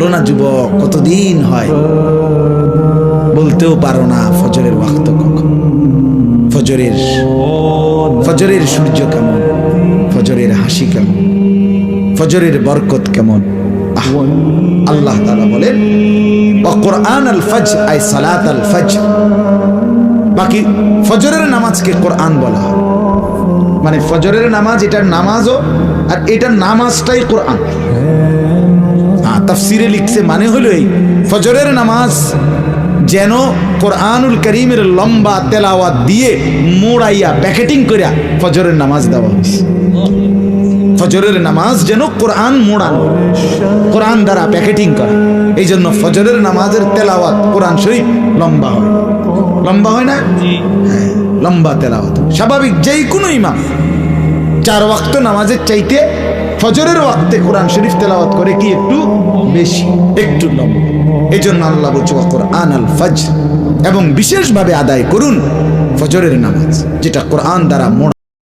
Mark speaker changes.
Speaker 1: বলো না যুবক, কতদিন হয়? বলতেও পারো না ফজরের ওয়াক্ত কখন। ফজরের ফজরের সূর্য কেমন? ফজরের হাসি কেমন? ফজরের বরকত কেমন? আল্লাহ তাআলা বলেন কোরআন আল ফজ আই সালাত আল ফজ বাকি ফজরের নামাজকে কোরআন বলা হয়। মানে ফজরের নামাজ, এটার নামাজও আর এটার নামাজটাই কোরআন। তাফসিরে লিখছে মানে হলো এই ফজরের নামাজ যেন কোরআনুল করিমের লম্বা তেলাওয়াত দিয়ে মোড়াইয়া প্যাকেটিং করিয়া ফজরের নামাজ দেওয়া হয়েছে। ফজরের নামাজ যেন কোরআন মোড়ানো কোরআন দ্বারা প্যাকেটিং করা। এই জন্য ফজরের নামাজের তেলাওয়াত কোরআন শরীফ লম্বা হয়। লম্বা হয় না? হ্যাঁ লম্বা তেলাওয়াত। স্বাভাবিক যেই কোনো ইমাম চার ওয়াক্ত নামাজের চাইতে ফজরের ওয়াক্তে কোরআন শরীফ তেলাওয়াত করে কি একটু? বেশি। একটু লম্ব এই জন্য আল্লাহ বলছে কোরআন আল ফজ এবং বিশেষভাবে আদায় করুন ফজরের নামাজ যেটা কোরআন দ্বারা মোড়া